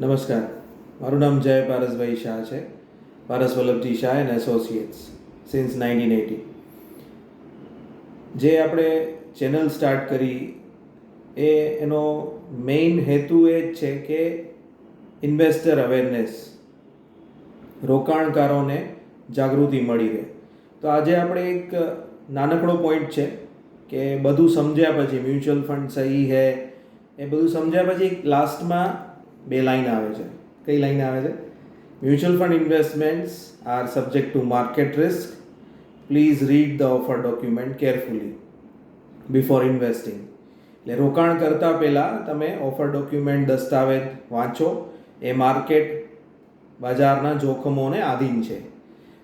નમસ્કાર. મારું નામ જય પારસભાઈ શાહ છે. Paras Vallabhji Shah and associates since nineteen eighty જે આપણે ચેનલ સ્ટાર્ટ કરી એ એનો મેઇન હેતુ એ જ છે કે ઇન્વેસ્ટર અવેરનેસ, રોકાણકારોને જાગૃતિ મળી રહે. તો આજે આપણે એક નાનકડો પોઈન્ટ છે કે બધું સમજ્યા પછી મ્યુચ્યુઅલ ફંડ સહી હે, એ બધું સમજ્યા પછી લાસ્ટમાં બે લાઈન આવે છે. કઈ લાઈન આવે છે? Mutual fund investments are subject to market risk please read the offer document carefully before investing એટલે રોકાણ કરતાં પહેલાં તમે ઓફર ડોક્યુમેન્ટ દસ્તાવેજ વાંચો. એ માર્કેટ બજારના જોખમોને આધીન છે.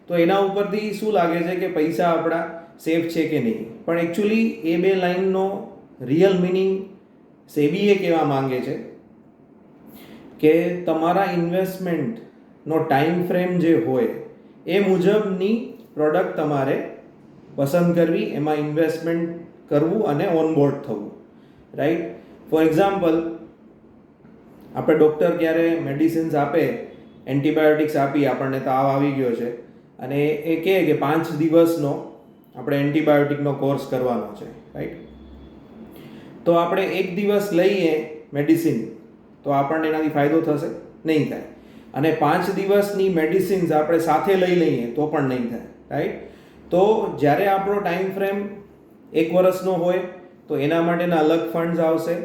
તો એના ઉપરથી શું લાગે છે કે પૈસા આપણા સેફ છે કે નહીં? પણ એકચ્યુઅલી એ બે લાઈનનો રિયલ મિનિંગ સેબીએ કહેવા માંગે છે. કે તમારા ઇન્વેસ્ટમેન્ટનો ટાઈમ ફ્રેમ જે હોય, એ મુજબની પ્રોડક્ટ તમારે પસંદ કરવી, એમાં ઇન્વેસ્ટમેન્ટ કરવું અને ઓનબોર્ડ થવું રાઈટ ફોર એક્ઝામ્પલ આપણે ડૉક્ટર ક્યારે મેડિસિન્સ આપે એન્ટીબાયોટિક્સ આપી, આપણને તાવ આવી ગયો છે, અને એ કહે કે પાંચ દિવસનો આપણે એન્ટીબાયોટિકનો કોર્સ કરવાનો છે રાઈટ તો આપણે એક દિવસ લઈએ મેડિસિન તો આપણને એનાથી ફાયદો થશે? નહીં થાય. અને પાંચ દિવસની મેડિસિન્સ આપણે સાથે લઈ લઈએ તો પણ નહીં થાય રાઈટ તો જ્યારે આપણો ટાઈમ ફ્રેમ એક વર્ષનો હોય, તો એના માટેના અલગ ફંડ્સ આવશે.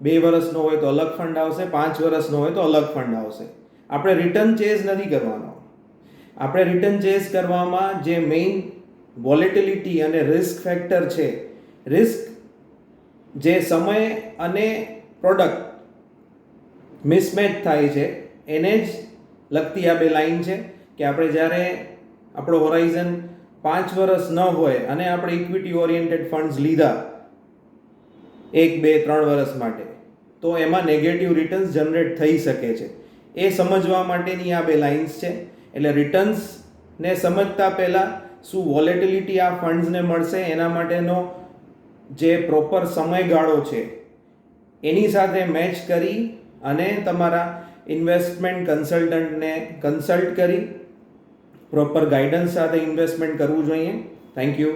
બે વર્ષનો હોય તો અલગ ફંડ આવશે, પાંચ વર્ષનો હોય તો અલગ ફંડ આવશે. આપણે રિટર્ન ચેઝ નથી કરવાનો. આપણે રિટર્ન ચેઝ કરવામાં જે મેઇન વોલેટિલિટી અને રિસ્ક ફેક્ટર છે રિસ્ક જે સમય અને પ્રોડક્ટ મિસમેચ થાય છે. એને જ લગતી આ બે લાઈન છે કે આપણે જ્યારે આપણો હોરાઇઝન પાંચ વર્ષ ન હોય અને આપણે ઇક્વિટી ઓરિએન્ટેડ ફંડ્સ લીધા એક, બે, ત્રણ વર્ષ માટે, તો એમાં નેગેટિવ રિટર્ન્સ જનરેટ થઈ શકે છે. એ સમજવા માટેની આ બે લાઇન્સ છે. એટલે રિટર્ન્સને સમજતા પહેલાં શું વોલેટિલિટી આ ફંડ્સને મળશે, એના માટેનો જે પ્રોપર સમયગાળો છે, એની સાથે મેચ કરી અને તમારા ઇન્વેસ્ટમેન્ટ કન્સલ્ટન્ટને કન્સલ્ટ કરી પ્રોપર ગાઈડન્સ સાથે ઇન્વેસ્ટમેન્ટ કરવું જોઈએ. Thank you